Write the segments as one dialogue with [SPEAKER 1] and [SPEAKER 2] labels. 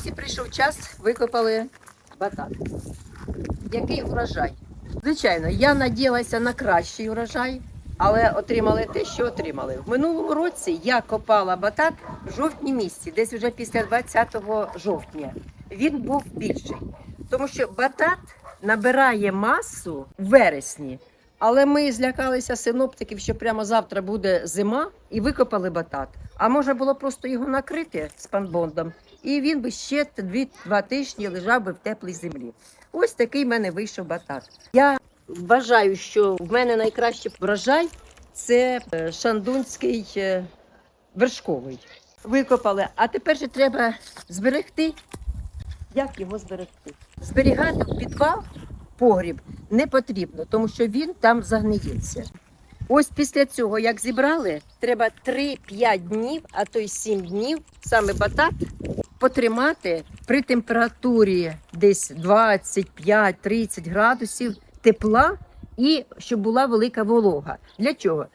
[SPEAKER 1] ось і прийшов час, викопали батат. Який урожай? Звичайно, я надіялася на кращий урожай, але отримали те, що отримали. В минулому році я копала батат в жовтні місяці, десь вже після 20 жовтня. Він був більший, тому що батат набирає масу в вересні. Але ми злякалися синоптиків, що прямо завтра буде зима, і викопали батат. А може було просто його накрити спанбондом, і він би ще дві-два тижні лежав би в теплій землі. Ось такий в мене вийшов батат. Я вважаю, що в мене найкращий врожай це е, шандунський е, вершковий. Викопали, а тепер же треба зберегти. Як його зберегти? Зберігати в підвал погріб не потрібно, тому що він там загниється. Ось після цього, як зібрали, треба 3-5 днів, а то й 7 днів, саме батат, потримати при температурі десь 25-30 градусів тепла і щоб була велика волога. Для чого?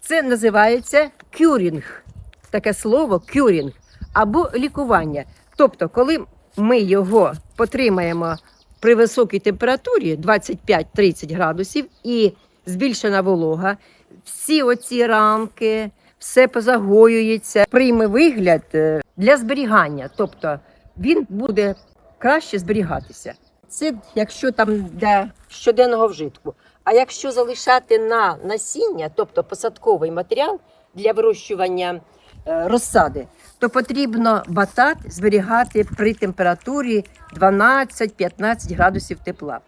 [SPEAKER 1] Це називається кюрінг. Таке слово кюрінг або лікування. Тобто, коли ми його потримаємо при високій температурі 25-30 градусів і збільшена волога, всі оці рамки, все позагоюється, прийме вигляд е, для зберігання. Тобто він буде краще зберігатися. Це якщо там для щоденного вжитку. А якщо залишати на насіння, тобто посадковий матеріал для вирощування е, розсади, то потрібно батат зберігати при температурі 12-15 градусів тепла.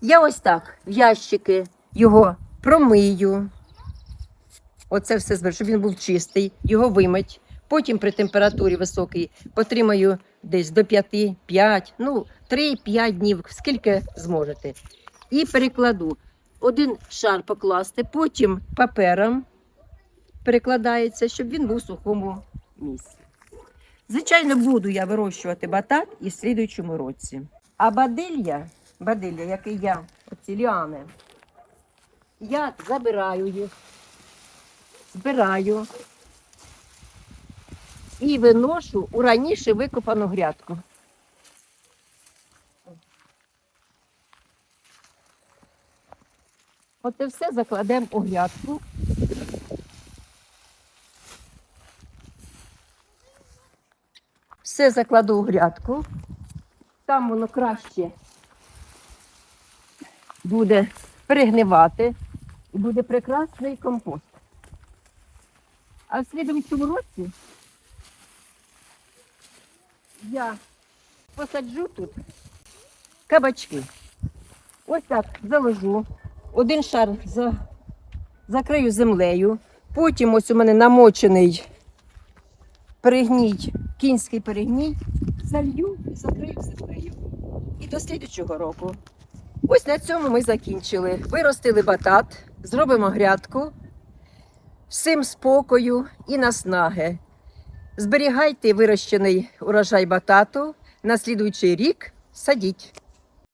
[SPEAKER 1] Я ось так в ящики його промию. Оце все щоб він був чистий, його вимить. Потім при температурі високій потримаю десь до 5-5, ну 3-5 днів, скільки зможете. І перекладу. Один шар покласти, потім папером перекладається, щоб він був в сухому місці. Звичайно, буду я вирощувати батат і в слідуючому році. А бадилля, бадилля, який я, оці ліани, я забираю їх, збираю і виношу у раніше викопану грядку. Оце все закладемо у грядку. Все закладу у грядку. Там воно краще буде перегнивати і буде прекрасний компост. А в слідуючому році я посаджу тут кабачки. Ось так заложу. Один шар за... закрию землею. Потім ось у мене намочений перегній, кінський перегній, залью і закрию землею. І до слідчого року. Ось на цьому ми закінчили. Виростили батат, зробимо грядку. Всім спокою і наснаги. Зберігайте вирощений урожай батату. На слідуючий рік садіть.